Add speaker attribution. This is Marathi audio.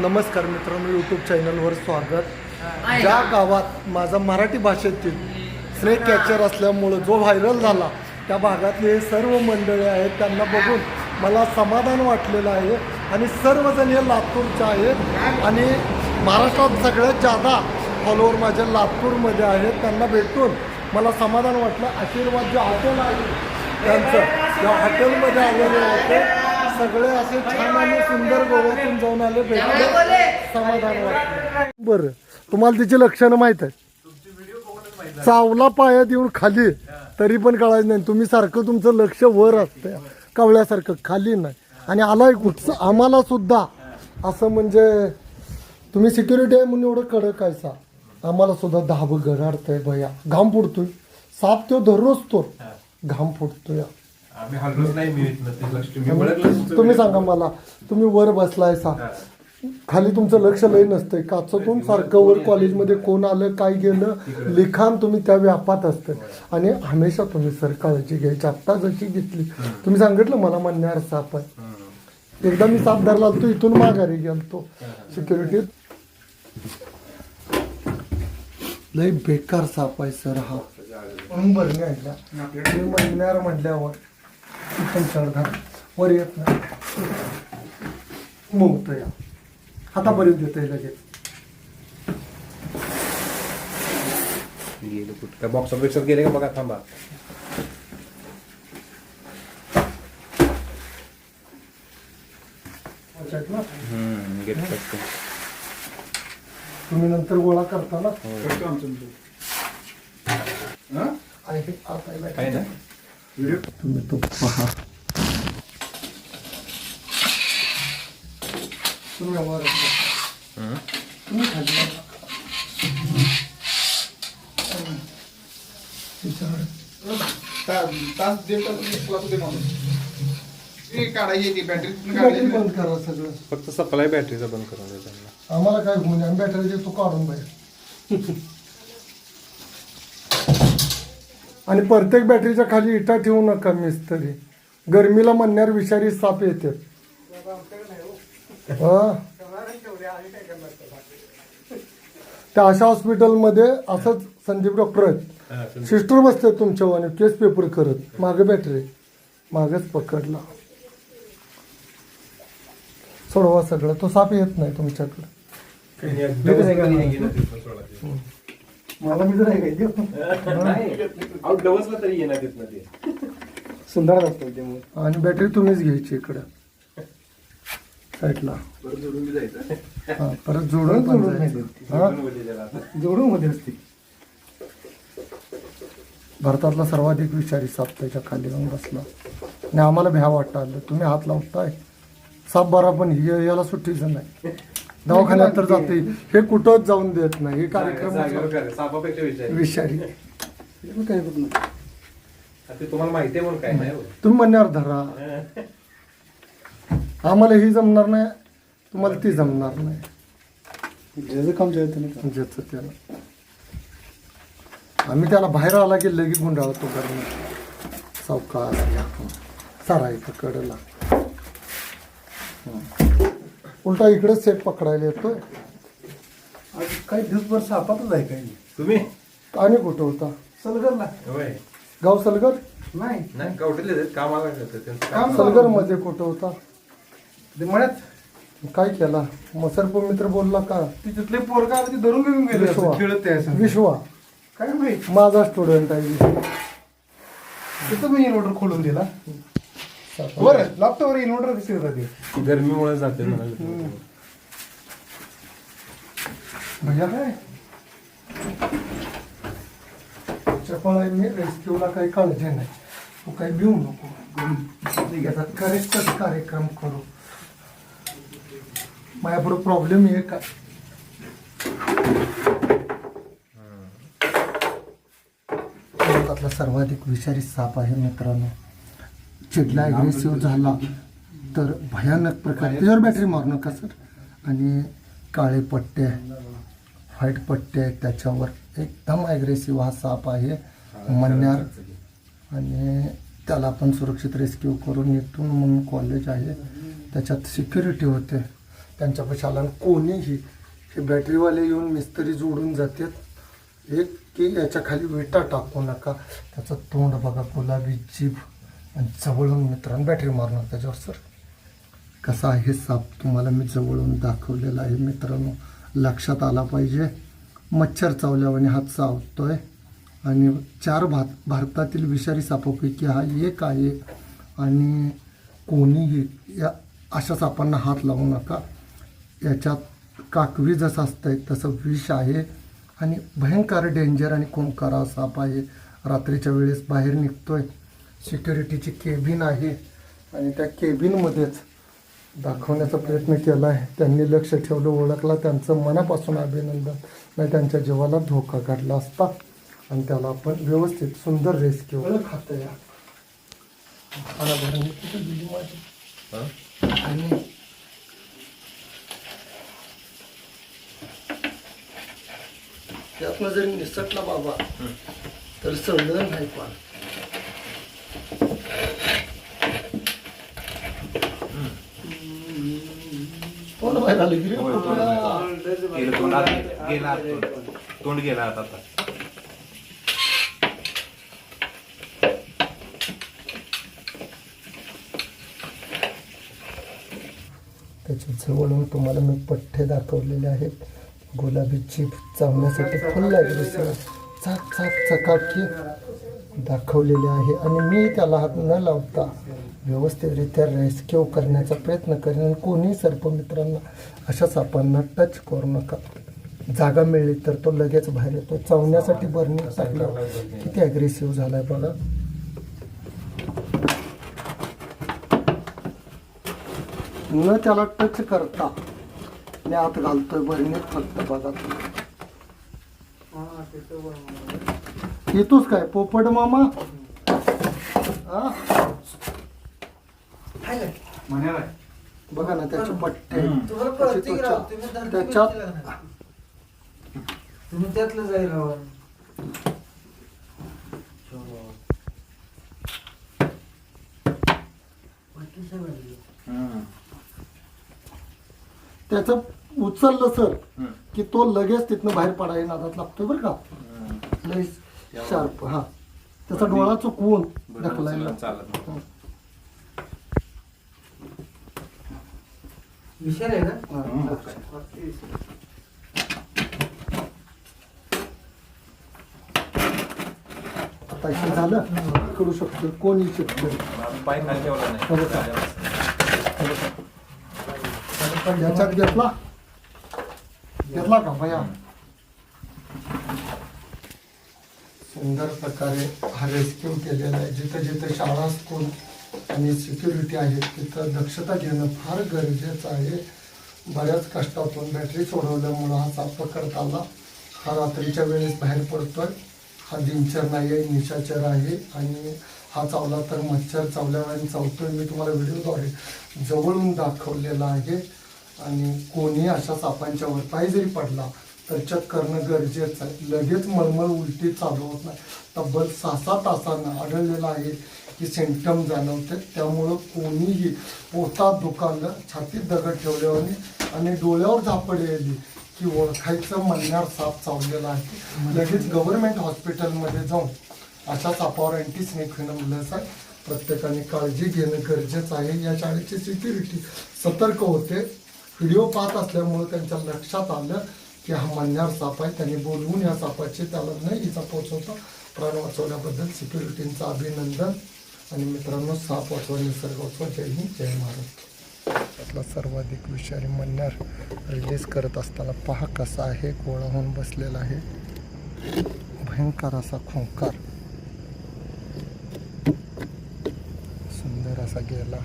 Speaker 1: नमस्कार मित्रांनो यूट्यूब चॅनलवर स्वागत. ज्या गावात माझा मराठी भाषेतील स्नेक कॅचर असल्यामुळं जो व्हायरल झाला त्या भागातले हे सर्व मंडळी आहेत त्यांना बघून मला समाधान वाटलेलं आहे. आणि सर्वजण हे लातूरचे आहेत. आणि महाराष्ट्रात सगळ्यात जादा फॉलोअर माझ्या लातूरमध्ये आहेत. त्यांना भेटून मला समाधान वाटलं. आशीर्वाद जे हॉटेल आहे त्यांचं या हॉटेलमध्ये आलेले होते. सगळे असे छान आणि सुंदर गोव्यातून जाऊन आले भेटले. समाधान वाटलं बरं तुम्हाला तिची लक्षणं माहीत आहे चावला पाया देऊन खाली तरी पण कळायचं नाही. तुम्ही सारखं तुमचं लक्ष वर असतं कवळ्यासारखं खाली नाही. आणि आलाय कुठचं? आम्हाला सुद्धा. असं म्हणजे तुम्ही सिक्युरिटी आहे म्हणून एवढं कडक आहे सा. आम्हाला सुद्धा धाब गराडतंय भया. घाम फुटतोय. साप तो दररोज तो. घाम फुटतोय.
Speaker 2: आम्ही हल्लोच नाही मी इथनं ते लक्ष. मी ओळखलं तुमचं
Speaker 1: तुम्ही सांगा मला तुम्ही वर बसलाय सा. खाली तुमचं लक्ष लय नसतंय. काचतून सारखं वर कॉलेजमध्ये कोण आलं काय गेलं लिखाण तुम्ही त्या व्यापात असतं. आणि हमेशा तुम्ही सर काळजी घ्यायची आत्ता जशी घेतली. तुम्ही सांगितलं मला म्हणणार साप आहे एकदा मी साप धरला तो इथून माघारी गेलतो. सिक्युरिटीत लय बेकार साप आहे सर हा. म्हणून बरं नाही ऐकला मी म्हणणार म्हटल्यावर पण चढधा वर येत नाही. मुक्त या हातापर्यंत येत लगेच.
Speaker 2: गेले कुठं? काय बॉक्स ऑफिसर गेले का बघा? थांबा.
Speaker 1: लक्षात ना?
Speaker 2: गेले पटकन.
Speaker 1: तुम्ही नंतर गोळा करता ना आहे, आता आहे,
Speaker 2: आहे ना?
Speaker 1: तुम्ही तो पहा.
Speaker 3: तास दीड तास ते काढायची ती बॅटरी
Speaker 1: बंद करा सगळं.
Speaker 2: फक्त सप्लाय बॅटरीचा बंद करून द्या त्यांना.
Speaker 1: आम्हाला काय आम्ही बॅटरी देतो काढून बाहेर. आणि प्रत्येक बॅटरीच्या खाली इटा ठेवू नका मिस्त्री. गरमीला म्हणण्यावर विषारी साप येते. हा. त्या आशा हॉस्पिटलमध्ये असंच संदीप डॉक्टर आहेत. सिस्टर बसतात तुमच्या आणि केस पेपर करत. मागे बॅटरी. मागच पकडला. सोडवा सगळं. तो साप येत नाही तुमच्याकडे. मला मी जर आहे
Speaker 2: डबसला तरी येणार तिथनं ते.
Speaker 3: सुंदर असतो त्यामुळे
Speaker 1: आणि बॅटरी तुम्हीच घ्यायची इकडं. साईडला.
Speaker 3: जोडून बी जायचं?
Speaker 1: हा परत जोडून पण
Speaker 3: जोडून
Speaker 1: जायचं.
Speaker 3: नाही
Speaker 1: हा?
Speaker 3: जोडून मध्ये असते.
Speaker 1: भारतातला सर्वाधिक विषारी साप त्याच्याखाली जाऊन बसला. आणि आम्हाला भ्या वाटतं आलं. तुम्ही हात लावताय. साप बरा पण हे याला सुट्टीचं नाही. दवाखान्यात तर जाते. हे कुठंच जाऊन देत नाही. हे कार्यक्रम
Speaker 2: सापापेक्षा
Speaker 1: विषारी.
Speaker 3: काय
Speaker 2: तुम्हाला माहिती आहे म्हणून काय नाही हो.
Speaker 1: तुम्ही म्हणण्यावर धरा. आम्हाला ही जमणार नाही. तुम्हाला ती जमणार नाही.
Speaker 3: ज्याचं काम जायचं
Speaker 1: त्याला. आम्ही त्याला बाहेर आला की लगेच गुंडाळतो कारण सावकाश सारायचं कडला. उलटा इकडेच सेट पकडायला येतोय.
Speaker 3: आज काही दिवसभर सापातच आहे काही.
Speaker 2: तुम्ही?
Speaker 1: आणि कुठं होता?
Speaker 3: सलगरला.
Speaker 2: होय.
Speaker 1: गाव सलगर?
Speaker 3: नाही.
Speaker 2: नाही कवटेले आहेत, कामाला जातात. त्यांचं काम
Speaker 3: काम
Speaker 1: सलगरमध्ये कुठं होता?
Speaker 3: ते मळ्यात.
Speaker 1: काय केला? मसरप मित्र बोलला का?
Speaker 3: ती तिथले पोरगा आले ते धरून घेऊन गेले
Speaker 1: विश्वा.
Speaker 3: असं, खेळत ते असं.
Speaker 1: विश्वा.
Speaker 3: काय माहीत?
Speaker 1: माझा स्टुडंट आहे विश्वा.
Speaker 3: तिथं मी इन्व्हर्टर खोलून दिला. बरं लॅपटॉपवर इन्व्हर्टर कसे होता ते?
Speaker 2: गरमीमुळे जाते म्हणाले
Speaker 1: भैया काय? चपळ आहे मी रेस्क्यूला काही काळजी नाही. तू काही भिऊ नको. याचा करेक्टच कार्यक्रम करू. माझ्यापुढे प्रॉब्लेम आहे का? सर्वाधिक विषारी साप आहे मित्रांनो. चिडला ॲग्रेसिव्ह झाला तर भयानक प्रकारे त्याच्यावर बॅटरी मारू नका सर आणि काळे पट्टे व्हाईट पट्टे आहेत त्याच्यावर एकदम ॲग्रेसिव्ह हा साप आहे मन्यार. आणि त्याला आपण सुरक्षित रेस्क्यू करून इथून म्हणून कॉलेज आहे. त्याच्यात सिक्युरिटी होते. त्यांच्यापाशी आला आणि कोणीही हे बॅटरीवाले येऊन मिस्त्री जोडून जातात. एक की याच्या खाली विटा टाकू नका. त्याचं तोंड बघा गुलाबी जीभ. आणि जवळून मित्रांनो बॅटरी मारणार त्याच्यावर सर कसा आहे साप तुम्हाला मी जवळून दाखवलेला आहे मित्रांनो. लक्षात आला पाहिजे. मच्छर चावल्यावाने हात आहे आणि चार भात भारतातील विषारी सापापैकी हा एक आहे. आणि कोणीही या अशा सापांना हात लावू नका. याच्यात काकवी जसं असतंय तसं विष आहे. आणि भयंकर डेंजर आणि कोंकारा साप आहे. रात्रीच्या वेळेस बाहेर निघतो आहे सिक्युरिटीची केबिन आहे आणि त्या केबिनमध्येच दाखवण्याचा प्रयत्न केला आहे. त्यांनी लक्ष ठेवलं ओळखला त्यांचं मनापासून अभिनंदन. नाही त्यांच्या जीवाला धोका काढला असता आणि त्याला आपण व्यवस्थित सुंदर रेस्क्यू खातं या. आणि त्यातनं जरी निसटला बाबा तर सगळं नाही पण तोंड बाहेर आलं की रे
Speaker 2: होय, तोंड
Speaker 1: तुला.
Speaker 2: गेलं तोंड आत गेलं आत तोंड. तोंड गेलं आत. आता
Speaker 1: त्याच्या जवळून तुम्हाला मी पठ्ठे दाखवलेले आहेत. गुलाबी चीप चावण्यासाठी फुल ॲग्रेसिव्ह चाक चाक चकाकी. दाखवलेले आहे आणि मी त्याला हात न लावता व्यवस्थितरित्या रेस्क्यू करण्याचा प्रयत्न करेन आणि कोणी सर्पमित्रांना अशा सापांना टच करू नका. जागा मिळली तर तो लगेच बाहेर येतो. चावण्यासाठी बर्निंग टाकलं किती ॲग्रेसिव्ह झालाय बघा. न त्याला टच करता मी आत घालतोय बर्निंग फक्त बघा तुम्ही. येतोच काय? पोपट मामा. हा? बघा ना त्याचे पट्टे.
Speaker 4: तुम्हाला
Speaker 1: त्याची
Speaker 4: कळते की राव,
Speaker 1: त्वचा.
Speaker 4: तुम्ही धरती
Speaker 1: त्याच्यात?
Speaker 4: तुम्ही त्यातलं जाईल राव.
Speaker 1: त्याचं उचललं सर की तो लगेच तिथनं बाहेर पडायला नादात लागतोय बरं का? लय शार्प हा. त्याचा डोळा चुकवून ढकलायला.
Speaker 2: चालत
Speaker 4: आहे
Speaker 1: हा. आता हे झालं करू शकतो. कोणी शकतो?
Speaker 2: माझा पाय खाली ठेवला नाही.
Speaker 1: का? याच्यात घेतला? घेतला का? भया सुंदर प्रकारे हा रेस्क्यू केलेला आहे. जिथं जिथं शाळा स्कूल आणि सिक्युरिटी आहे तिथं दक्षता घेणं फार गरजेचं आहे. बऱ्याच कष्टातून बॅटरी सोडवल्यामुळं हा साप पकडता आला. हा रात्रीच्या वेळेस बाहेर पडतोय. हा दिनचर नाही आहे निशाचर आहे आणि हा चावला तर मच्छर चावल्यावर चावतोय. मी तुम्हाला व्हिडिओद्वारे जवळून दाखवलेला आहे. आणि कोणी अशा सापांच्यावर पाय जरी पडला चेक करणं गरजेचं आहे. लगेच मळमळ उलटी चालू होत नाही. तब्बल सहा सहा तासांना आढळलेलं आहे की सिमटम जाणवते. त्यामुळं कोणीही पोटात दुखावलं छातीत दगड ठेवल्याने आणि डोळ्यावर झापड यायली की ओळखायचं म्हणण्यावर साप चावलेला आहे. लगेच गव्हर्नमेंट हॉस्पिटलमध्ये जाऊन अशा सापावर अँटीस्नेक लस आहे. प्रत्येकाने काळजी घेणं गरजेचं आहे. या शाळेची सिक्युरिटी सतर्क होते. व्हिडिओ पाहत असल्यामुळं त्यांच्या लक्षात आलं की हा मन्यार साप आहे त्यांनी बोलवून या सापाची त्याला न इजा पोचवता प्राण वाचवल्याबद्दल सिक्युरिटींचं अभिनंदन. आणि मित्रांनो साप वाचवा निसर्ग वाचवा. जय हिंद जय महाराष्ट्र. आपला सर्वाधिक विषारी मन्यार रिलीज करत असताना पहा कसा आहे गोळा होऊन बसलेला आहे. भयंकर असा खोंकार. सुंदर असा गेला.